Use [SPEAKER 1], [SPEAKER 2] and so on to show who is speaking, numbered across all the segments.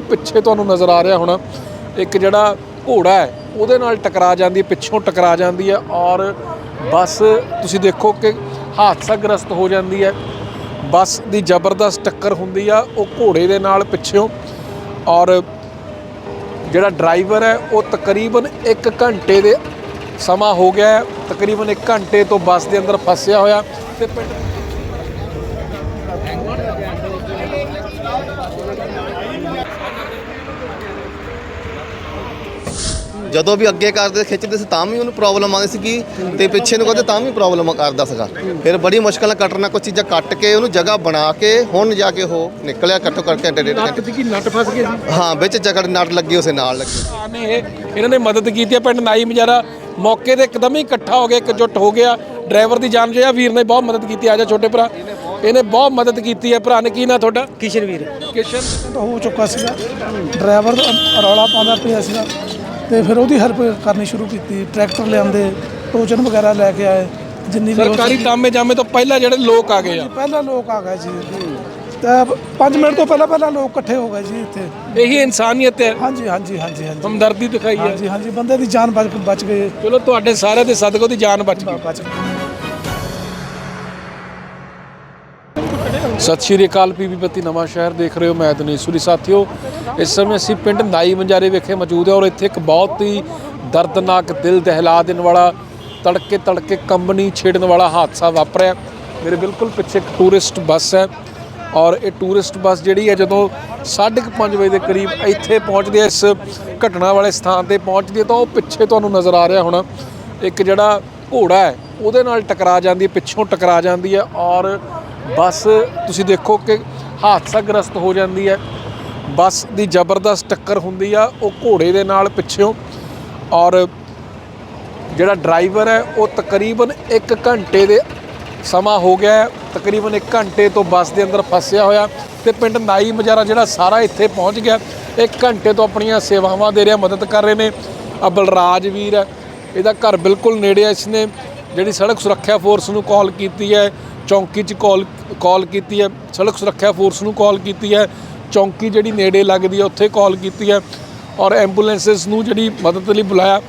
[SPEAKER 1] ਉਹ ਪਿੱਛੇ ਤੁਹਾਨੂੰ ਨਜ਼ਰ ਆ ਰਿਹਾ ਹੋਣਾ। ਇੱਕ ਜਿਹੜਾ ਘੋੜਾ ਹੈ, ਉਹਦੇ ਨਾਲ ਟਕਰਾ ਜਾਂਦੀ ਹੈ, ਪਿੱਛੋਂ ਟਕਰਾ ਜਾਂਦੀ ਹੈ ਔਰ ਬੱਸ, ਤੁਸੀਂ ਦੇਖੋ ਕਿ ਹਾਦਸਾਗ੍ਰਸਤ ਹੋ ਜਾਂਦੀ ਹੈ। ਬੱਸ ਦੀ ਜ਼ਬਰਦਸਤ ਟੱਕਰ ਹੁੰਦੀ ਆ, ਉਹ ਘੋੜੇ ਦੇ ਨਾਲ ਪਿੱਛੋਂ ਔਰ ਜਿਹੜਾ ਡਰਾਈਵਰ ਹੈ, ਉਹ ਤਕਰੀਬਨ 1 ਘੰਟੇ ਦੇ ਸਮਾਂ ਹੋ ਗਿਆ ਤਕਰੀਬਨ 1 ਘੰਟੇ ਤੋਂ ਬੱਸ ਦੇ ਅੰਦਰ ਫਸਿਆ ਹੋਇਆ ਤੇ ਪਿੰਡ
[SPEAKER 2] ਜਦੋਂ ਵੀ ਅੱਗੇ ਕਰਦੇ ਖਿੱਚਦੇ ਸੀ ਤਾਂ ਵੀ ਉਹਨੂੰ ਪ੍ਰੋਬਲਮ ਆਉਂਦੀ ਸੀਗੀ ਤੇ ਪਿੱਛੇ ਨੂੰ ਕਰਦੇ ਤਾਂ ਵੀ ਪ੍ਰੋਬਲਮ ਕਰਦਾ ਸੀਗਾ। ਫਿਰ ਬੜੀ ਮੁਸ਼ਕਲ ਨਾਲ ਕੱਟਣਾ ਕੁਝ ਚੀਜ਼ਾਂ ਕੱਟ ਕੇ ਉਹਨੂੰ ਜਗ੍ਹਾ ਬਣਾ ਕੇ ਹੁਣ ਜਾ ਕੇ ਉਹ ਨਿਕਲਿਆ ਘੱਟੋ ਘੱਟ ਘੰਟੇ ਡੇਢ
[SPEAKER 1] ਨੱਟ
[SPEAKER 2] ਘੰਟੇ।
[SPEAKER 1] ਦੀ ਕੀ ਨੱਟ ਫਸ ਗਏ ਸੀ।
[SPEAKER 2] ਹਾਂ ਵਿੱਚ ਜਗੜ ਨਟ ਲੱਗੀ ਉਸੇ ਨਾਲ ਲੱਗੀ।
[SPEAKER 1] ਨੇ ਇਹ ਇਹਨਾਂ ਨੇ ਮਦਦ ਕੀਤੀ ਹੈ ਪਿੰਡ ਨਾਈ ਮਜਾਰਾ ਮੌਕੇ ਤੇ ਇੱਕਦਮ ਹੀ ਇਕੱਠਾ ਹੋ ਗਿਆ ਇਕਜੁੱਟ ਹੋ ਗਿਆ। ਡਰਾਈਵਰ ਦੀ ਜਾਨ ਜੋ ਆ ਵੀਰ ਨੇ ਬਹੁਤ ਮਦਦ ਕੀਤੀ ਆ ਜਾ ਛੋਟੇ ਭਰਾ। ਇਹਨੇ ਬਹੁਤ ਮਦਦ ਕੀਤੀ ਹੈ ਭਰਾ ਨੇ ਕੀ ਨਾ ਤੁਹਾਡਾ?
[SPEAKER 3] ਕਿਸ਼ਨਵੀਰ
[SPEAKER 1] ਕਿਸ਼ਨ?
[SPEAKER 3] ਤਾਂ ਹੋ ਚੁੱਕਾ ਸੀਗਾ। ਡਰਾਈਵਰ ਰੌਲਾ ਪਾਉਂਦਾ ਪਿਆ ਸੀਗਾ। ਤੇ ਫਿਰ ਉਹਦੀ ਹੈਲਪ ਕਰਨੀ ਸ਼ੁਰੂ ਕੀਤੀ ਟਰੈਕਟਰ ਲਿਆਂਦੇ ਟੋਚਨ ਵਗੈਰਾ ਲੈ ਕੇ ਆਏ ਜਿੰਨੀ ਵੀ
[SPEAKER 1] ਸਰਕਾਰੀ ਤਾਮੇ ਜਾਮੇ ਤੋਂ ਪਹਿਲਾਂ ਜਿਹੜੇ ਲੋਕ ਆ ਗਏ ਆ।
[SPEAKER 3] ਪਹਿਲਾਂ ਲੋਕ ਆ ਗਏ ਜੀ। ਤਾਂ 5 ਮਿੰਟ ਤੋਂ ਪਹਿਲਾਂ ਪਹਿਲਾਂ ਲੋਕ ਇਕੱਠੇ ਹੋ ਗਏ ਜੀ ਇੱਥੇ।
[SPEAKER 1] ਇਹੀ ਇਨਸਾਨੀਅਤ ਹੈ।
[SPEAKER 3] ਹਾਂਜੀ ਹਾਂਜੀ ਹਾਂਜੀ ਹਾਂਜੀ।
[SPEAKER 1] ਹਮਦਰਦੀ ਦਿਖਾਈ ਹੈ।
[SPEAKER 3] ਹਾਂਜੀ ਹਾਂਜੀ ਬੰਦੇ ਦੀ ਜਾਨ ਬਚ ਬਚ ਗਈ।
[SPEAKER 1] ਚਲੋ ਤੁਹਾਡੇ ਸਾਰਿਆਂ ਦੇ ਸਦਕਾ ਉਹਦੀ ਜਾਨ ਬਚ ਗਈ।
[SPEAKER 3] ਬਚ ਗਈ।
[SPEAKER 1] ਸਤਿ ਸ਼੍ਰੀ ਅਕਾਲ ਪੀਪੀ ਬੱਤੀ ਨਵਾਂ ਸ਼ਹਿਰ ਦੇਖ ਰਹੇ ਹੋ ਮੈਂ ਦਨੀਸ਼ੂਰੀ ਸਾਥੀਓ, ਇਸ ਸਮੇਂ ਅਸੀਂ ਪਿੰਡ ਨਾਈ ਮੰਜਾਰੇ ਵਿਖੇ ਮੌਜੂਦ ਹਾਂ ਔਰ ਇੱਥੇ ਇੱਕ ਬਹੁਤ ਹੀ ਦਰਦਨਾਕ ਦਿਲ ਦਹਿਲਾ ਦੇਣ ਵਾਲਾ, ਤੜਕੇ ਤੜਕੇ ਕੰਬਣੀ ਛੇੜਨ ਵਾਲਾ ਹਾਦਸਾ ਵਾਪਰਿਆ। ਮੇਰੇ ਬਿਲਕੁਲ ਪਿੱਛੇ ਇੱਕ ਟੂਰਿਸਟ ਬੱਸ ਹੈ ਔਰ ਇਹ ਟੂਰਿਸਟ ਬੱਸ ਜਿਹੜੀ ਹੈ ਜਦੋਂ 5:30 ਵਜੇ ਦੇ ਕਰੀਬ ਇੱਥੇ ਪਹੁੰਚਦੀ ਹੈ, ਇਸ ਘਟਨਾ ਵਾਲੇ ਸਥਾਨ ਤੇ ਪਹੁੰਚਦੀ ਹੈ ਤਾਂ ਉਹ ਪਿੱਛੇ ਤੁਹਾਨੂੰ ਨਜ਼ਰ ਆ ਰਿਹਾ ਹੋਣਾ। ਇੱਕ ਜਿਹੜਾ ਘੋੜਾ ਹੈ, ਉਹਦੇ ਨਾਲ ਟਕਰਾ ਜਾਂਦੀ ਹੈ, ਪਿੱਛੋਂ ਟਕਰਾ ਜਾਂਦੀ ਹੈ ਔਰ ਬੱਸ ਤੁਸੀਂ ਦੇਖੋ ਕਿ ਹਾਦਸਾਗ੍ਰਸਤ ਹੋ ਜਾਂਦੀ ਹੈ। ਬੱਸ ਦੀ ਜ਼ਬਰਦਸਤ ਟੱਕਰ ਹੁੰਦੀ ਆ, ਉਹ ਘੋੜੇ ਦੇ ਨਾਲ ਪਿੱਛੋਂ ਔਰ ਜਿਹੜਾ ਡਰਾਈਵਰ ਹੈ, ਉਹ ਤਕਰੀਬਨ 1 ਘੰਟੇ ਦੇ ਸਮਾਂ ਹੋ ਗਿਆ ਹੈ। ਤਕਰੀਬਨ 1 ਘੰਟੇ ਤੋਂ ਬੱਸ ਦੇ ਅੰਦਰ ਫਸਿਆ ਹੋਇਆ ਤੇ ਪਿੰਡ ਨਾਈ ਮਜਾਰਾ ਜਿਹੜਾ ਸਾਰਾ ਇੱਥੇ ਪਹੁੰਚ ਗਿਆ। 1 ਘੰਟੇ ਤੋਂ ਆਪਣੀਆਂ ਸੇਵਾਵਾਂ ਦੇ ਰਿਹਾ, ਮਦਦ ਕਰ ਰਹੇ ਨੇ। ਆ ਬਲਰਾਜ ਵੀਰ ਹੈ, ਇਹਦਾ ਘਰ ਬਿਲਕੁਲ ਨੇੜੇ ਹੈ, ਇਸਨੇ ਜਿਹੜੀ ਸੜਕ ਸੁਰੱਖਿਆ ਫੋਰਸ ਨੂੰ ਕਾਲ ਕੀਤੀ ਹੈ। ਚੌਂਕੀ 'ਚ ਕਾਲ ਕਾਲ ਕੀਤੀ ਹੈ, ਸੜਕ ਸੁਰੱਖਿਆ ਫੋਰਸ ਨੂੰ ਕਾਲ ਕੀਤੀ ਹੈ, ਚੌਂਕੀ ਜਿਹੜੀ ਨੇੜੇ ਲੱਗਦੀ ਹੈ ਉੱਥੇ ਕਾਲ ਕੀਤੀ ਹੈ ਔਰ ਐਂਬੂਲੈਂਸਸ ਨੂੰ ਜਿਹੜੀ ਮਦਦ ਲਈ ਬੁਲਾਇਆ।